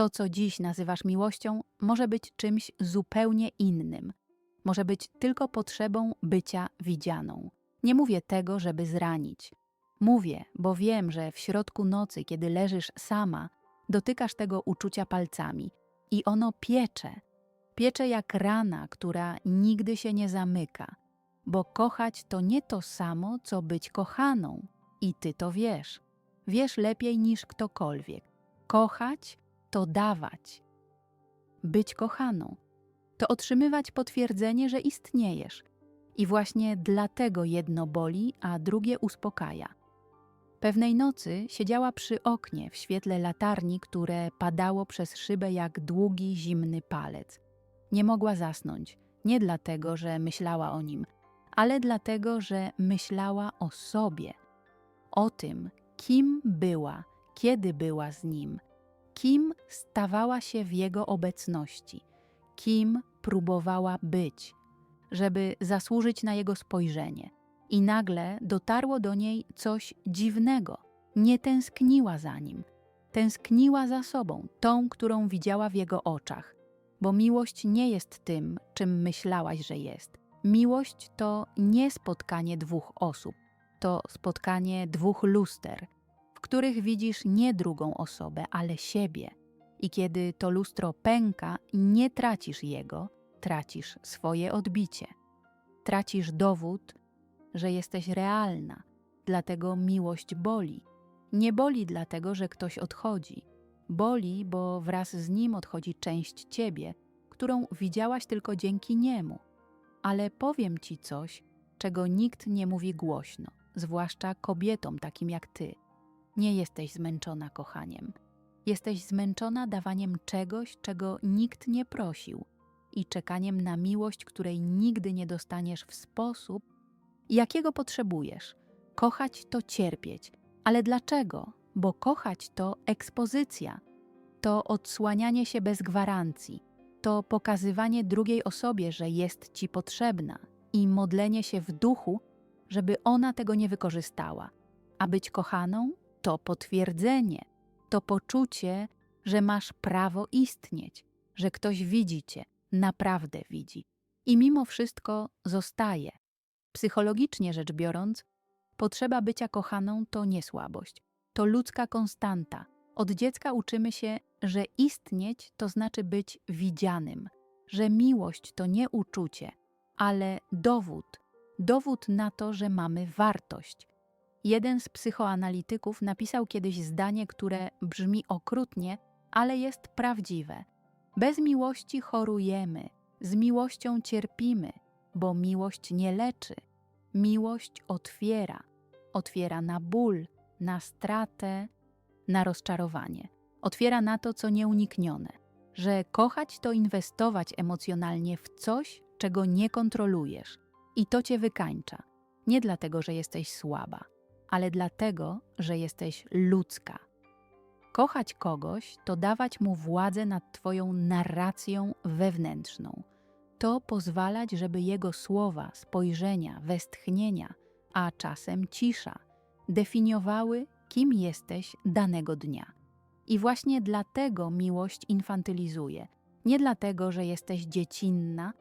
To, co dziś nazywasz miłością, może być czymś zupełnie innym. Może być tylko potrzebą bycia widzianą. Nie mówię tego, żeby zranić. Mówię, bo wiem, że w środku nocy, kiedy leżysz sama, dotykasz tego uczucia palcami i ono piecze. Piecze jak rana, która nigdy się nie zamyka, bo kochać to nie to samo, co być kochaną. I ty to wiesz. Wiesz lepiej niż ktokolwiek. Kochać to dawać. Być kochaną to otrzymywać potwierdzenie, że istniejesz. I właśnie dlatego jedno boli, a drugie uspokaja. Pewnej nocy siedziała przy oknie w świetle latarni, które padało przez szybę jak długi, zimny palec. Nie mogła zasnąć, nie dlatego, że myślała o nim, ale dlatego, że myślała o sobie, o tym, kim była, kiedy była z nim, kim stawała się w jego obecności, kim próbowała być, żeby zasłużyć na jego spojrzenie. I nagle dotarło do niej coś dziwnego. Nie tęskniła za nim. Tęskniła za sobą, tą, którą widziała w jego oczach. Bo miłość nie jest tym, czym myślałaś, że jest. Miłość to nie spotkanie dwóch osób, to spotkanie dwóch luster, których widzisz nie drugą osobę, ale siebie. I kiedy to lustro pęka, nie tracisz jego, tracisz swoje odbicie. Tracisz dowód, że jesteś realna, dlatego miłość boli. Nie boli dlatego, że ktoś odchodzi. Boli, bo wraz z nim odchodzi część ciebie, którą widziałaś tylko dzięki niemu. Ale powiem ci coś, czego nikt nie mówi głośno, zwłaszcza kobietom takim jak ty. Nie jesteś zmęczona kochaniem. Jesteś zmęczona dawaniem czegoś, czego nikt nie prosił i czekaniem na miłość, której nigdy nie dostaniesz w sposób, jakiego potrzebujesz. Kochać to cierpieć. Ale dlaczego? Bo kochać to ekspozycja, to odsłanianie się bez gwarancji, to pokazywanie drugiej osobie, że jest ci potrzebna i modlenie się w duchu, żeby ona tego nie wykorzystała. A być kochaną to potwierdzenie, to poczucie, że masz prawo istnieć, że ktoś widzi cię, naprawdę widzi. I mimo wszystko zostaje. Psychologicznie rzecz biorąc, potrzeba bycia kochaną to nie słabość, to ludzka konstanta. Od dziecka uczymy się, że istnieć to znaczy być widzianym, że miłość to nie uczucie, ale dowód, dowód na to, że mamy wartość. Jeden z psychoanalityków napisał kiedyś zdanie, które brzmi okrutnie, ale jest prawdziwe. Bez miłości chorujemy, z miłością cierpimy, bo miłość nie leczy. Miłość otwiera, otwiera na ból, na stratę, na rozczarowanie. Otwiera na to, co nieuniknione, że kochać to inwestować emocjonalnie w coś, czego nie kontrolujesz. I to cię wykańcza. Nie dlatego, że jesteś słaba, ale dlatego, że jesteś ludzka. Kochać kogoś to dawać mu władzę nad Twoją narracją wewnętrzną. To pozwalać, żeby jego słowa, spojrzenia, westchnienia, a czasem cisza, definiowały, kim jesteś danego dnia. I właśnie dlatego miłość infantylizuje. Nie dlatego, że jesteś dziecinna,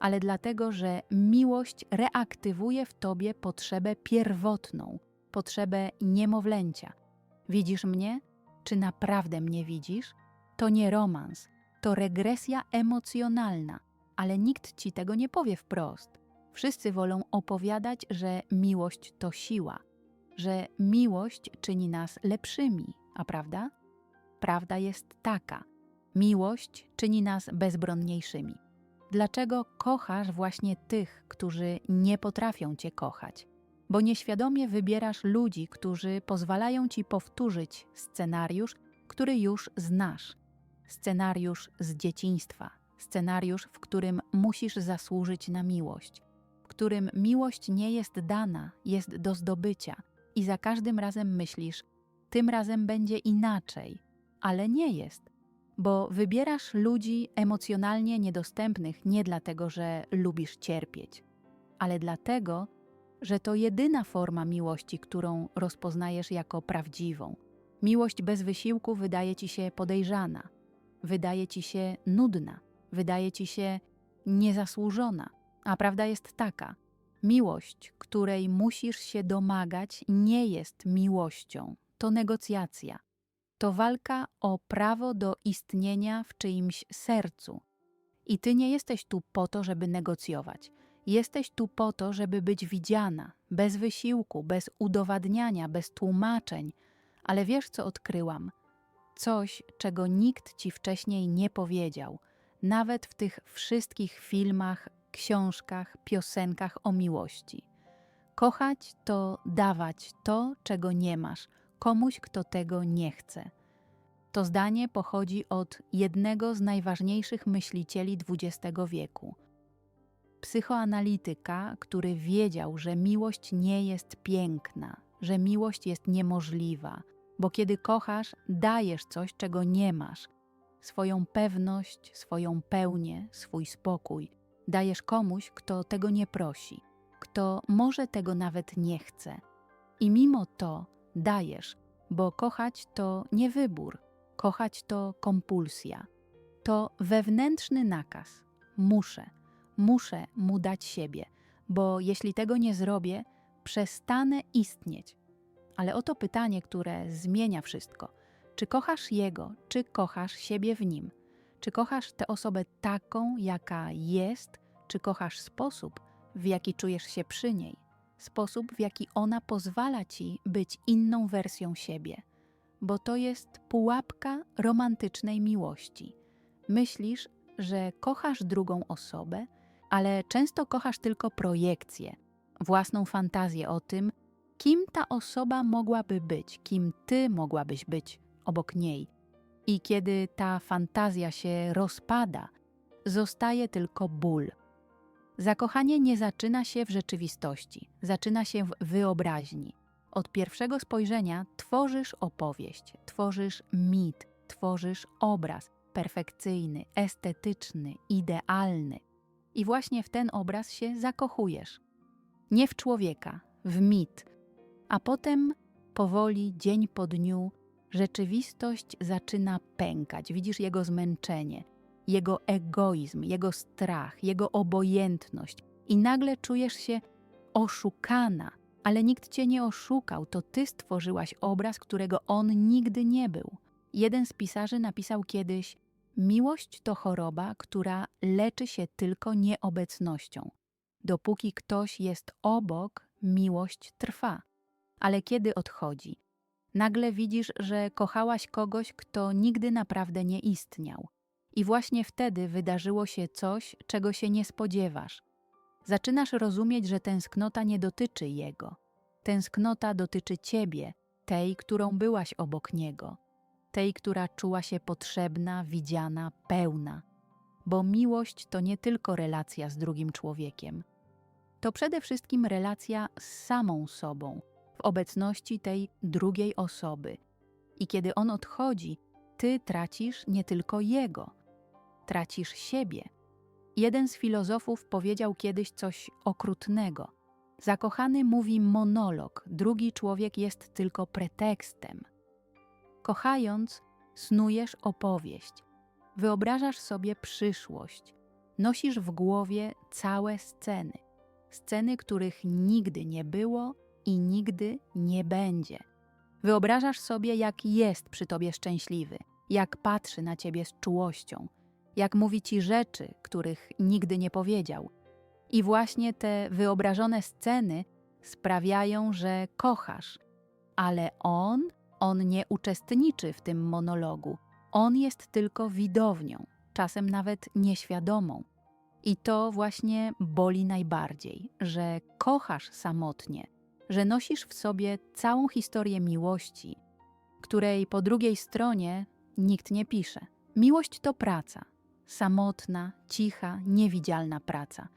ale dlatego, że miłość reaktywuje w tobie potrzebę pierwotną, potrzebę niemowlęcia. Widzisz mnie? Czy naprawdę mnie widzisz? To nie romans, to regresja emocjonalna, ale nikt ci tego nie powie wprost. Wszyscy wolą opowiadać, że miłość to siła, że miłość czyni nas lepszymi, a prawda? Prawda jest taka: miłość czyni nas bezbronniejszymi. Dlaczego kochasz właśnie tych, którzy nie potrafią cię kochać? Bo nieświadomie wybierasz ludzi, którzy pozwalają ci powtórzyć scenariusz, który już znasz. Scenariusz z dzieciństwa, scenariusz, w którym musisz zasłużyć na miłość, w którym miłość nie jest dana, jest do zdobycia. I za każdym razem myślisz, tym razem będzie inaczej, ale nie jest, bo wybierasz ludzi emocjonalnie niedostępnych nie dlatego, że lubisz cierpieć, ale dlatego, że to jedyna forma miłości, którą rozpoznajesz jako prawdziwą. Miłość bez wysiłku wydaje ci się podejrzana. wydaje ci się nudna, wydaje ci się niezasłużona. A prawda jest taka: miłość, której musisz się domagać, nie jest miłością, to negocjacja. To walka o prawo do istnienia w czyimś sercu. I ty nie jesteś tu po to, żeby negocjować. Jesteś tu po to, żeby być widziana, bez wysiłku, bez udowadniania, bez tłumaczeń. Ale wiesz, co odkryłam? Coś, czego nikt ci wcześniej nie powiedział, nawet w tych wszystkich filmach, książkach, piosenkach o miłości. Kochać to dawać to, czego nie masz, komuś, kto tego nie chce. To zdanie pochodzi od jednego z najważniejszych myślicieli XX wieku. Psychoanalityka, który wiedział, że miłość nie jest piękna, że miłość jest niemożliwa, bo kiedy kochasz, dajesz coś, czego nie masz. Swoją pewność, swoją pełnię, swój spokój dajesz komuś, kto tego nie prosi, kto może tego nawet nie chce. I mimo to dajesz, bo kochać to nie wybór, kochać to kompulsja. To wewnętrzny nakaz. Muszę, muszę mu dać siebie, bo jeśli tego nie zrobię, przestanę istnieć. Ale oto pytanie, które zmienia wszystko. Czy kochasz Jego, czy kochasz siebie w Nim? Czy kochasz tę osobę taką, jaka jest, czy kochasz sposób, w jaki czujesz się przy niej? Sposób, w jaki ona pozwala ci być inną wersją siebie. Bo to jest pułapka romantycznej miłości. Myślisz, że kochasz drugą osobę, ale często kochasz tylko projekcję, własną fantazję o tym, kim ta osoba mogłaby być, kim ty mogłabyś być obok niej. I kiedy ta fantazja się rozpada, zostaje tylko ból. Zakochanie nie zaczyna się w rzeczywistości, zaczyna się w wyobraźni. Od pierwszego spojrzenia tworzysz opowieść, tworzysz mit, tworzysz obraz perfekcyjny, estetyczny, idealny. I właśnie w ten obraz się zakochujesz. Nie w człowieka, w mit. A potem powoli, dzień po dniu, rzeczywistość zaczyna pękać. Widzisz jego zmęczenie, jego egoizm, jego strach, jego obojętność i nagle czujesz się oszukana, ale nikt cię nie oszukał, to ty stworzyłaś obraz, którego on nigdy nie był. Jeden z pisarzy napisał kiedyś: Miłość to choroba, która leczy się tylko nieobecnością. Dopóki ktoś jest obok, miłość trwa. Ale kiedy odchodzi, nagle widzisz, że kochałaś kogoś, kto nigdy naprawdę nie istniał. I właśnie wtedy wydarzyło się coś, czego się nie spodziewasz. Zaczynasz rozumieć, że tęsknota nie dotyczy jego. Tęsknota dotyczy ciebie, tej, którą byłaś obok niego, tej, która czuła się potrzebna, widziana, pełna. Bo miłość to nie tylko relacja z drugim człowiekiem. To przede wszystkim relacja z samą sobą, w obecności tej drugiej osoby. I kiedy on odchodzi, ty tracisz nie tylko jego, tracisz siebie. Jeden z filozofów powiedział kiedyś coś okrutnego. Zakochany mówi monolog, drugi człowiek jest tylko pretekstem. Kochając, snujesz opowieść, wyobrażasz sobie przyszłość, nosisz w głowie całe sceny, sceny, których nigdy nie było i nigdy nie będzie. Wyobrażasz sobie, jak jest przy tobie szczęśliwy, jak patrzy na ciebie z czułością, jak mówi ci rzeczy, których nigdy nie powiedział. I właśnie te wyobrażone sceny sprawiają, że kochasz, ale on, on nie uczestniczy w tym monologu. On jest tylko widownią, czasem nawet nieświadomą. I to właśnie boli najbardziej, że kochasz samotnie, że nosisz w sobie całą historię miłości, której po drugiej stronie nikt nie pisze. Miłość to praca, samotna, cicha, niewidzialna praca.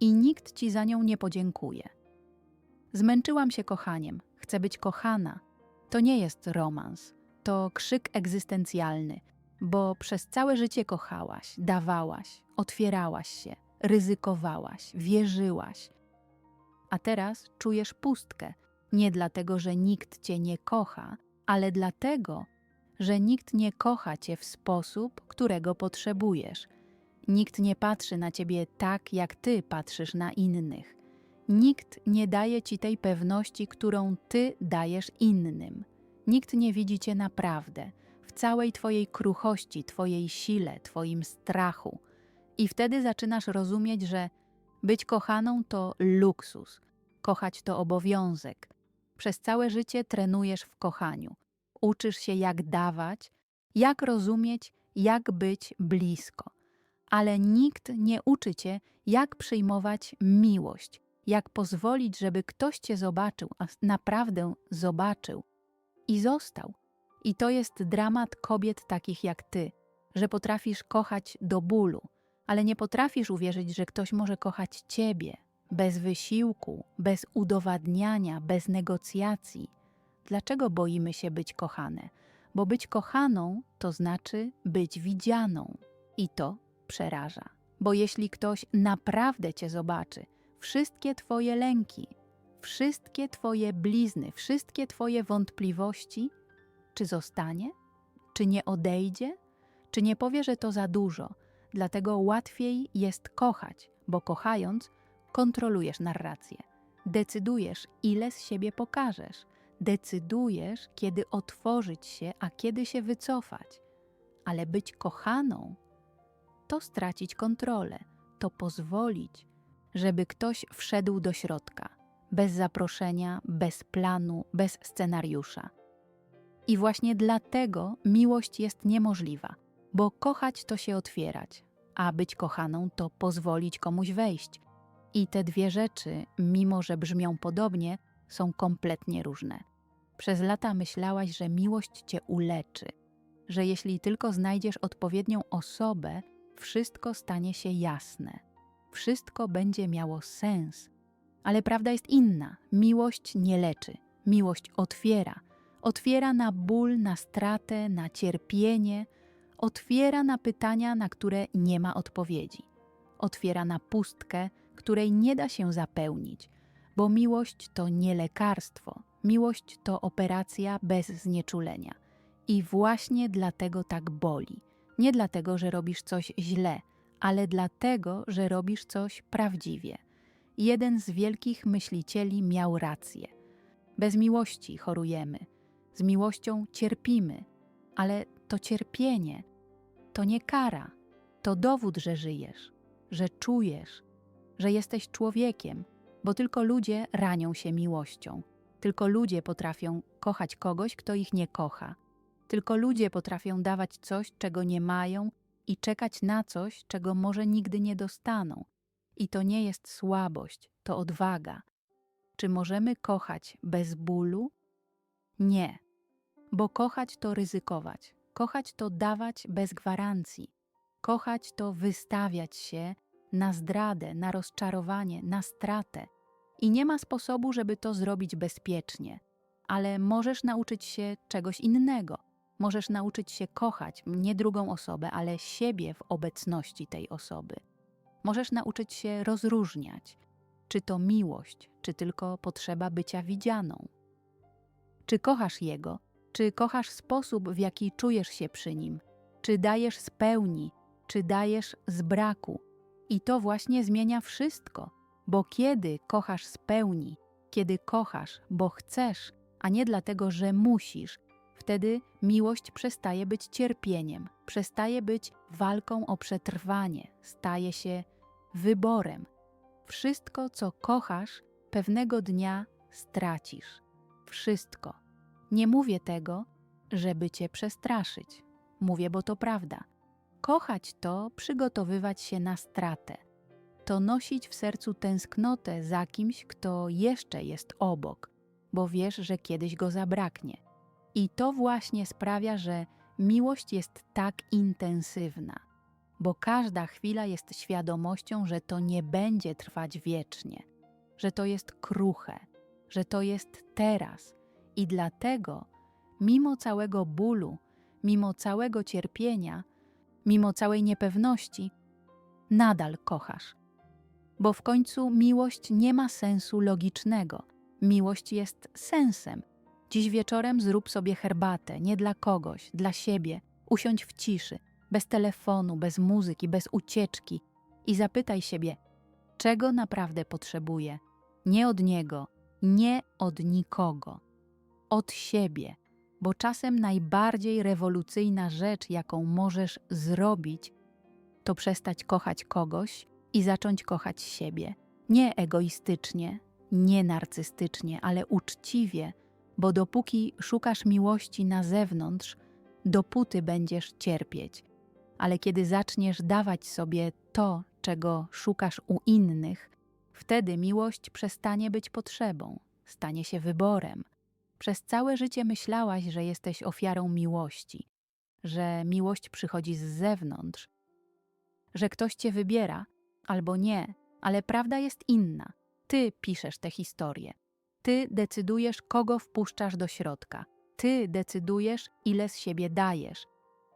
I nikt ci za nią nie podziękuje. Zmęczyłam się kochaniem, chcę być kochana. To nie jest romans, to krzyk egzystencjalny, bo przez całe życie kochałaś, dawałaś, otwierałaś się, ryzykowałaś, wierzyłaś. A teraz czujesz pustkę, nie dlatego, że nikt cię nie kocha, ale dlatego, że nikt nie kocha cię w sposób, którego potrzebujesz. Nikt nie patrzy na ciebie tak, jak ty patrzysz na innych. Nikt nie daje ci tej pewności, którą ty dajesz innym. Nikt nie widzi cię naprawdę, w całej twojej kruchości, twojej sile, twoim strachu. I wtedy zaczynasz rozumieć, że być kochaną to luksus, kochać to obowiązek. Przez całe życie trenujesz w kochaniu. Uczysz się, jak dawać, jak rozumieć, jak być blisko. Ale nikt nie uczy cię, jak przyjmować miłość, jak pozwolić, żeby ktoś cię zobaczył, a naprawdę zobaczył i został. I to jest dramat kobiet takich jak ty, że potrafisz kochać do bólu, ale nie potrafisz uwierzyć, że ktoś może kochać ciebie bez wysiłku, bez udowadniania, bez negocjacji. Dlaczego boimy się być kochane? Bo być kochaną to znaczy być widzianą. I to przeraża. Bo jeśli ktoś naprawdę cię zobaczy, wszystkie twoje lęki, wszystkie twoje blizny, wszystkie twoje wątpliwości, czy zostanie, czy nie odejdzie, czy nie powie, że to za dużo, dlatego łatwiej jest kochać, bo kochając kontrolujesz narrację. Decydujesz, ile z siebie pokażesz. Decydujesz, kiedy otworzyć się, a kiedy się wycofać. Ale być kochaną to stracić kontrolę, to pozwolić, żeby ktoś wszedł do środka, bez zaproszenia, bez planu, bez scenariusza. I właśnie dlatego miłość jest niemożliwa, bo kochać to się otwierać, a być kochaną to pozwolić komuś wejść. I te dwie rzeczy, mimo że brzmią podobnie, są kompletnie różne. Przez lata myślałaś, że miłość cię uleczy, że jeśli tylko znajdziesz odpowiednią osobę, wszystko stanie się jasne, wszystko będzie miało sens. Ale prawda jest inna. Miłość nie leczy, miłość otwiera. Otwiera na ból, na stratę, na cierpienie, otwiera na pytania, na które nie ma odpowiedzi. Otwiera na pustkę, której nie da się zapełnić, bo miłość to nie lekarstwo, miłość to operacja bez znieczulenia. I właśnie dlatego tak boli. Nie dlatego, że robisz coś źle, ale dlatego, że robisz coś prawdziwie. Jeden z wielkich myślicieli miał rację. Bez miłości chorujemy, z miłością cierpimy, ale to cierpienie to nie kara, to dowód, że żyjesz, że czujesz, że jesteś człowiekiem, bo tylko ludzie ranią się miłością. Tylko ludzie potrafią kochać kogoś, kto ich nie kocha. Tylko ludzie potrafią dawać coś, czego nie mają i czekać na coś, czego może nigdy nie dostaną. I to nie jest słabość, to odwaga. Czy możemy kochać bez bólu? Nie, bo kochać to ryzykować. Kochać to dawać bez gwarancji. Kochać to wystawiać się na zdradę, na rozczarowanie, na stratę. I nie ma sposobu, żeby to zrobić bezpiecznie. Ale możesz nauczyć się czegoś innego. Możesz nauczyć się kochać nie drugą osobę, ale siebie w obecności tej osoby. Możesz nauczyć się rozróżniać, czy to miłość, czy tylko potrzeba bycia widzianą. Czy kochasz jego, czy kochasz sposób, w jaki czujesz się przy nim, czy dajesz z pełni, czy dajesz z braku. I to właśnie zmienia wszystko, bo kiedy kochasz z pełni, kiedy kochasz, bo chcesz, a nie dlatego, że musisz, wtedy miłość przestaje być cierpieniem, przestaje być walką o przetrwanie, staje się wyborem. Wszystko, co kochasz, pewnego dnia stracisz. Wszystko. Nie mówię tego, żeby cię przestraszyć. Mówię, bo to prawda. Kochać to przygotowywać się na stratę. To nosić w sercu tęsknotę za kimś, kto jeszcze jest obok, bo wiesz, że kiedyś go zabraknie. I to właśnie sprawia, że miłość jest tak intensywna, bo każda chwila jest świadomością, że to nie będzie trwać wiecznie, że to jest kruche, że to jest teraz. I dlatego, mimo całego bólu, mimo całego cierpienia, mimo całej niepewności, nadal kochasz. Bo w końcu miłość nie ma sensu logicznego. Miłość jest sensem. Dziś wieczorem zrób sobie herbatę, nie dla kogoś, dla siebie. Usiądź w ciszy, bez telefonu, bez muzyki, bez ucieczki i zapytaj siebie, czego naprawdę potrzebuję. Nie od niego, nie od nikogo, od siebie, bo czasem najbardziej rewolucyjna rzecz, jaką możesz zrobić, to przestać kochać kogoś i zacząć kochać siebie. Nie egoistycznie, nie narcystycznie, ale uczciwie, bo dopóki szukasz miłości na zewnątrz, dopóty będziesz cierpieć. Ale kiedy zaczniesz dawać sobie to, czego szukasz u innych, wtedy miłość przestanie być potrzebą, stanie się wyborem. Przez całe życie myślałaś, że jesteś ofiarą miłości, że miłość przychodzi z zewnątrz, że ktoś cię wybiera, albo nie, ale prawda jest inna. Ty piszesz tę historię. Ty decydujesz, kogo wpuszczasz do środka. Ty decydujesz, ile z siebie dajesz.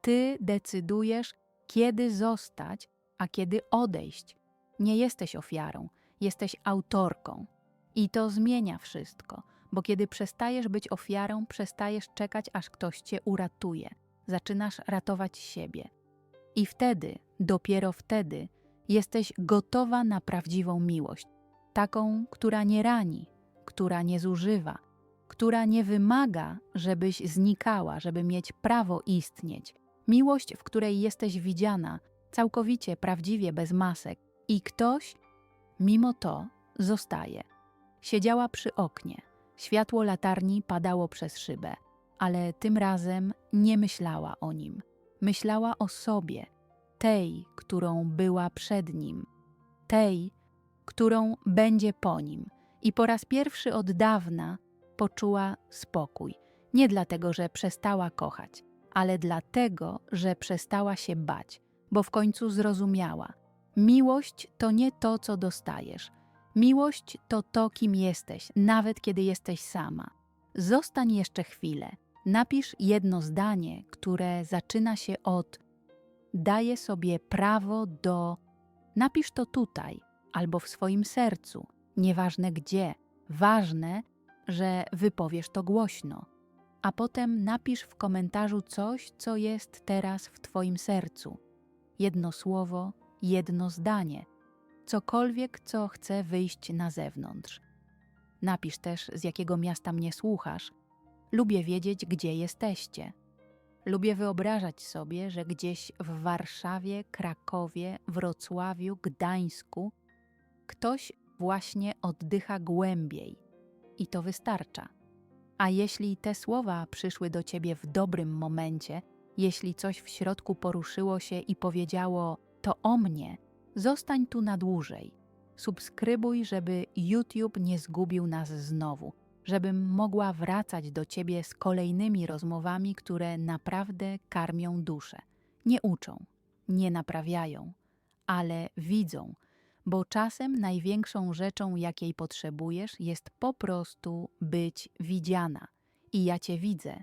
Ty decydujesz, kiedy zostać, a kiedy odejść. Nie jesteś ofiarą, jesteś autorką. I to zmienia wszystko, bo kiedy przestajesz być ofiarą, przestajesz czekać, aż ktoś cię uratuje. Zaczynasz ratować siebie. I wtedy, dopiero wtedy, jesteś gotowa na prawdziwą miłość. Taką, która nie rani, która nie zużywa, która nie wymaga, żebyś znikała, żeby mieć prawo istnieć. Miłość, w której jesteś widziana, całkowicie prawdziwie bez masek, i ktoś, mimo to, zostaje. Siedziała przy oknie. Światło latarni padało przez szybę, ale tym razem nie myślała o nim. Myślała o sobie, tej, którą była przed nim, tej, którą będzie po nim. I po raz pierwszy od dawna poczuła spokój. Nie dlatego, że przestała kochać, ale dlatego, że przestała się bać, bo w końcu zrozumiała. Miłość to nie to, co dostajesz. Miłość to to, kim jesteś, nawet kiedy jesteś sama. Zostań jeszcze chwilę. Napisz jedno zdanie, które zaczyna się od daję sobie prawo do. Napisz to tutaj albo w swoim sercu, nieważne gdzie. Ważne, że wypowiesz to głośno. A potem napisz w komentarzu coś, co jest teraz w Twoim sercu. Jedno słowo, jedno zdanie, cokolwiek, co chce wyjść na zewnątrz. Napisz też, z jakiego miasta mnie słuchasz. Lubię wiedzieć, gdzie jesteście. Lubię wyobrażać sobie, że gdzieś w Warszawie, Krakowie, Wrocławiu, Gdańsku ktoś właśnie oddycha głębiej i to wystarcza. A jeśli te słowa przyszły do ciebie w dobrym momencie, jeśli coś w środku poruszyło się i powiedziało: To o mnie, zostań tu na dłużej. Subskrybuj, żeby YouTube nie zgubił nas znowu żebym mogła wracać do Ciebie z kolejnymi rozmowami, które naprawdę karmią duszę. Nie uczą, nie naprawiają, ale widzą, bo czasem największą rzeczą, jakiej potrzebujesz, jest po prostu być widziana. I ja Cię widzę,